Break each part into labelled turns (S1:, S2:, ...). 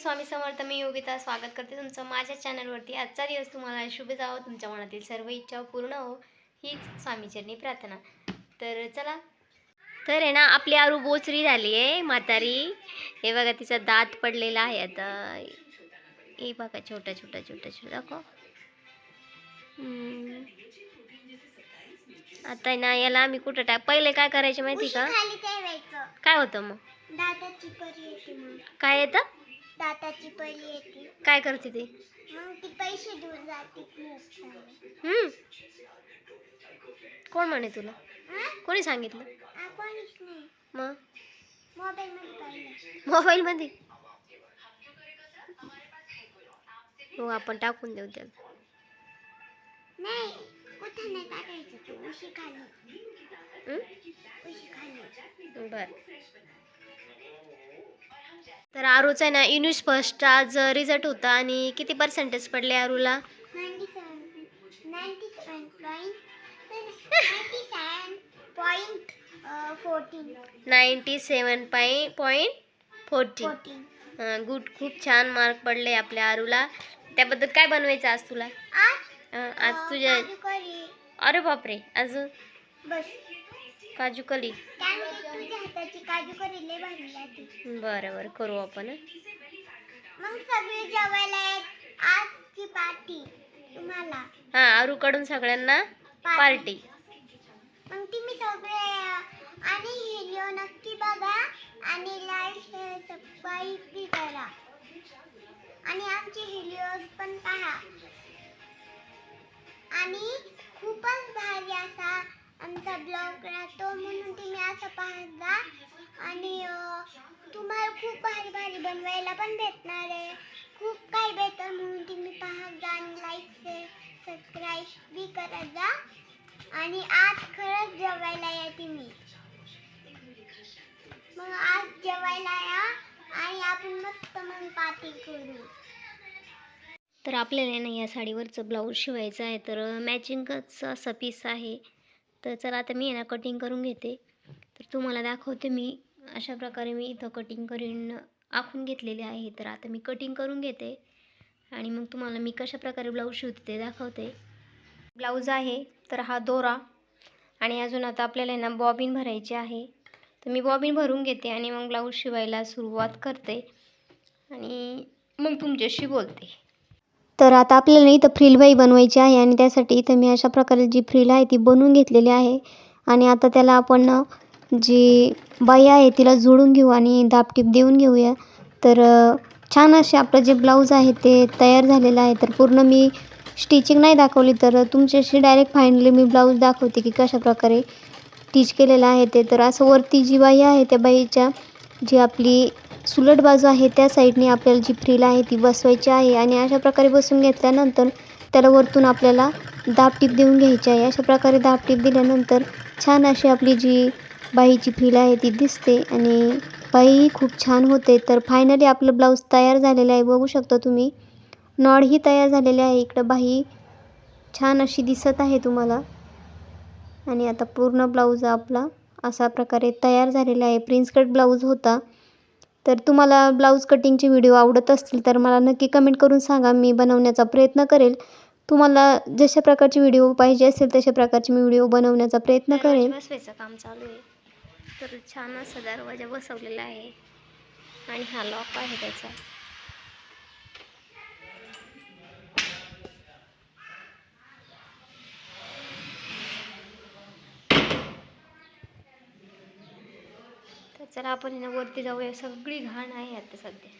S1: स्वामी समर्थ मी योगिता स्वागत करते तुमचं माझ्या चॅनलवरती. आजचा दिवस तुम्हाला शुभ जावं तुमच्या मनातील सर्व इच्छा पूर्ण हो हीच स्वामीचरणी प्रार्थना. तर चला. तर आहे ना आपली आरू बोचरी झाली आहे म्हातारी. हे बघा तिचा दात पडलेला आहे आता. हे बघा छोटा छोटा छोटा छोटा. हम्म. आता ना याला आम्ही कुठं टाक पहिले काय करायचे माहिती का? काय होतं मग. काय येतं?
S2: दाताची परी येते.
S1: काय करते ते?
S2: मग ती पैसे देऊन जाते खूप सारे
S1: हम्म. कोण म्हणे तुला?
S2: हा?
S1: कोणी सांगितलं?
S2: आ, कोणीच नाही.
S1: मग?
S2: मोबाईल मध्ये पाहिलं.
S1: मोबाईलमध्ये हो आपण टाकून देऊ त्याला.
S2: नाही कुठं नाही टाकायचं तू उशी खाली? उशी खाली.
S1: बर. तर आरूचा आहे ना इंग्लिश फर्स्ट आज रिझल्ट होता आणि किती पर्सेंटेज पडले आरूला?
S2: नाईन्टी सेवन
S1: पाई पॉईंट फोर्टी
S2: फोर्टीन
S1: गुड खूप छान मार्क पडले आपल्या आरूला. त्याबद्दल काय बनवायचं आज तुला?
S2: आज?
S1: तुझ्या अरे बापरे अजून?
S2: बस.
S1: काजू कली
S2: त्यामुळे तुझ्या हाताची काजू करी लय भारी लागते
S1: बरं बरं करू आपण.
S2: मग सगळे जेवायला आजची पार्टी. तुम्हाला.
S1: हा आरूकडून सगळ्यांना पार्टी.
S2: मग तुम्ही सगळे आणि व्हिडिओ नक्की बघा. आणि लाईक शेअर सबस्क्राईब बी करा. आणि आमचे व्हिडिओज पण पहा. आणि खूपच भारी असा आमचा ब्लॉग राहतो. म्हणून तुम्ही असं पाहत जा. आणि तुम्हाला खूप भारी भारी बनवायला पण भेटणार आहे. खूप काही भेटतं म्हणून तुम्ही पाहत जा आणि लाईक शेअर सबस्क्राईब बी करत जा. आणि आज खरंच जेवायला या तुम्ही. मग आज जेवायला या आणि आपण मस्त मग पार्टी करू.
S1: तर आपल्याला ना या साडीवरचं ब्लाऊज शिवायचं आहे तर मॅचिंगच असं पीस आहे. तर चला आता मी आहे ना कटिंग करून घेते. तर तुम्हाला दाखवते मी. अशा प्रकारे मी इथं कटिंग करून आखून घेतलेले आहे. तर आता मी कटिंग करून घेते. आणि मग तुम्हाला मी कशा प्रकारे ब्लाऊज शिवते ते दाखवते. ब्लाऊज आहे तर हा दोरा. आणि अजून आता आपल्याला आहे ना बॉबिन भरायची आहे. तर मी बॉबिन भरून घेते आणि मग ब्लाऊज शिवायला सुरुवात करते. आणि मग तुमच्याशी बोलते. तर आता आपल्याला इथं फ्रिलबाई बनवायची आहे आणि त्यासाठी इथं मी अशा प्रकारे जी फ्रिल आहे ती बनवून घेतलेली आहे. आणि आता त्याला आपण जी बाई आहे तिला जोडून घेऊ आणि दापटीप देऊन घेऊया. तर छान असे आपलं जे ब्लाऊज आहे ते तयार झालेलं आहे. तर पूर्ण मी स्टिचिंग नाही दाखवली तर तुमच्याशी डायरेक्ट फायनली मी ब्लाऊज दाखवते की कशा प्रकारे स्टिच केलेलं आहे ते. तर असं वरती जी बाई आहे त्या बाईच्या जी आपली सुलट बाजू आहे त्या साईडने आपल्याला जी फ्रील आहे ती बसवायची आहे आणि अशा प्रकारे बसून घेतल्यानंतर त्याला वरतून आपल्याला दाबटीप देऊन घ्यायची आहे. अशा प्रकारे दाबटीप दिल्यानंतर छान अशी आपली जी बाईची फील आहे ती दिसते आणि बाई खूप छान होते. तर फायनली आपलं ब्लाऊज तयार झालेलं आहे. बघू शकता तुम्ही. नॉडही तयार झालेले आहे. इकडं बाई छान अशी दिसत आहे तुम्हाला. आणि आता पूर्ण ब्लाऊज आपला अशा प्रकारे तयार झालेला आहे. प्रिन्स कट ब्लाऊज होता. तर तुम्हाला ब्लाऊज कटिंगचे व्हिडिओ आवडत असतील तर मला नक्की कमेंट करून सांगा. मी बनवण्याचा प्रयत्न करेल. तुम्हाला जशा प्रकारचे व्हिडिओ पाहिजे असेल तशा प्रकारचे मी व्हिडिओ बनवण्याचा प्रयत्न करेल काम चालू आहे. तर छान असा दरवाजा बसवलेला आहे. आणि हा लॉक आहे त्याचा. तर चला आपण वरती जाऊया. सगळी घाण आहे आता सध्या.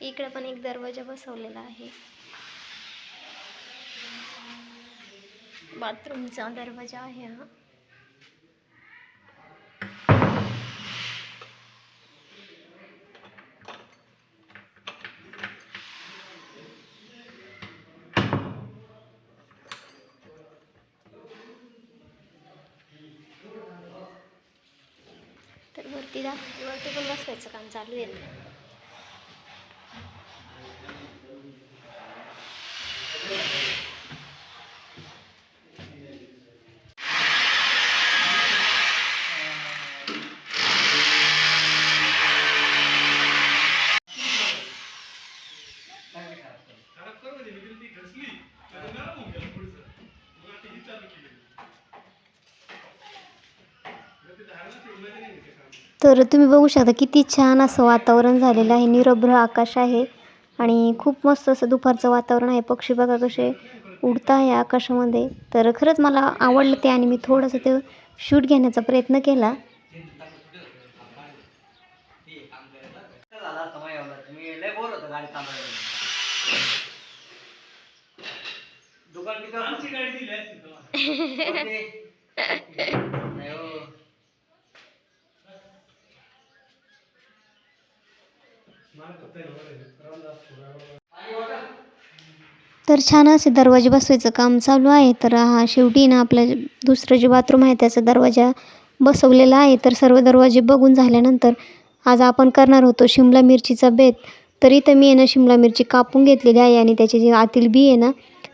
S1: इकडे पण एक दरवाजा बसवलेला आहे. बाथरूमचा दरवाजा आहे हा. वरती जा पण बसवायचं काम चालू आहे. तर तुम्ही बघू शकता किती छान असं वातावरण झालेलं आहे. निरभ्र आकाश आहे आणि खूप मस्त असं दुपारचं वातावरण आहे. पक्षी बघा कसे उडत आहे आकाशामध्ये. तर खरंच मला आवडलं ते आणि मी थोडंसं ते शूट घेण्याचा प्रयत्न केला.
S3: दुकान
S1: तर छान असे दरवाजे बसवायचं काम चालू आहे. तर हा शेवटी ना आपलं दुसरं जे बाथरूम आहे त्याचा दरवाजा बसवलेला आहे. तर सर्व दरवाजे बघून झाल्यानंतर आज आपण करणार होतो शिमला मिरचीचा बेत. तर इथं मी आहे ना शिमला मिरची कापून घेतलेली आहे आणि त्याचे जे आतील बी आहे ना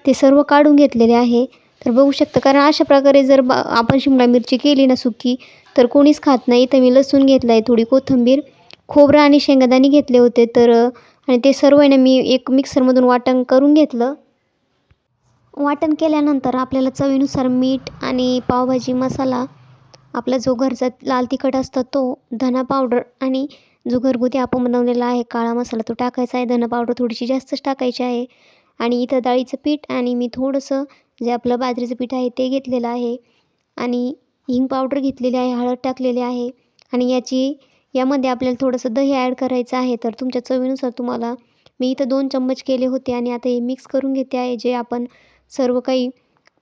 S1: ते सर्व काढून घेतलेले आहे. तर बघू शकतं कारण अशा प्रकारे जर बा आपण शिमला मिरची केली ना सुकी तर कोणीच खात नाही. इथं मी लसूण घेतला आहे थोडी कोथिंबीर खोबरं आणि शेंगादाणे घेतले होते तर आणि ते सर्व आहे ना मी एक मिक्सरमधून वाटण करून घेतलं. वाटण केल्यानंतर आपल्याला चवीनुसार मीठ आणि पावभाजी मसाला आपला जो घरचा लाल तिखट असतो तो धना पावडर आणि जो घरगुती आपण बनवलेला आहे काळा मसाला तो टाकायचा आहे. धना पावडर थोडीशी जास्तच टाकायची आहे आणि इथं डाळीचं पीठ आणि मी थोडंसं जे आपलं बाजरीचं पीठ आहे ते घेतलेलं आहे आणि हिंग पावडर घेतलेली आहे हळद टाकलेली आहे आणि याची यामध्ये आपल्याला थोडंसं दही ॲड करायचं आहे तर तुमच्या चवीनुसार तुम्हाला मी इथं दोन चम्मच केले होते आणि आता हे मिक्स करून घेते आहे जे आपण सर्व काही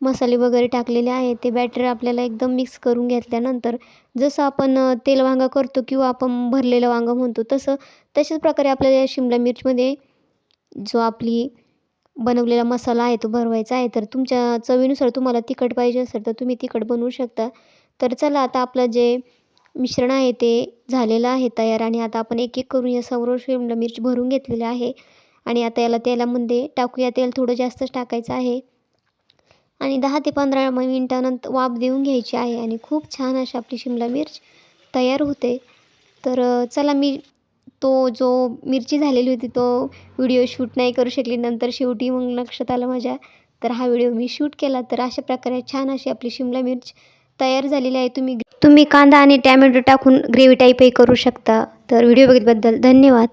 S1: मसाले वगैरे टाकलेले आहे ते बॅटर आपल्याला एकदम मिक्स करून घेतल्यानंतर जसं आपण तेल वांगा करतो किंवा आपण भरलेलं वांगं म्हणतो तसं तशाच प्रकारे आपल्याला या शिमला मिरचीमध्ये जो आपली बनवलेला मसाला आहे तो भरवायचा आहे तर तुमच्या चवीनुसार तुम्हाला तिखट पाहिजे असेल तर तुम्ही तिखट बनवू शकता. तर चला आता आपलं जे मिश्रण आहे ते झालेलं आहे तयार आणि आता आपण एक एक करून या सर्व शिमला मिरची भरून घेतलेली आहे. आणि आता याला तेलामध्ये टाकूया. तेल थोडं जास्तच टाकायचं आहे. आणि दहा ते पंधरा मिनटानंतर वाफ देऊन घ्यायची आहे. आणि खूप छान अशी आपली शिमला मिर्च तयार होते. तर चला मी तो जो मिरची झालेली होती तो व्हिडिओ शूट नाही करू शकली. नंतर शेवटी मग लक्षात आलं माझ्या. तर हा व्हिडिओ मी शूट केला. तर अशा प्रकारे छान अशी आपली शिमला मिर्च तयार झालेली आहे. तुम्ही तुम्ही कांदा आणि टॅमॅटो टाकून ग्रेव्ही टाईपही करू शकता. तर व्हिडिओ बघितल्याबद्दल धन्यवाद.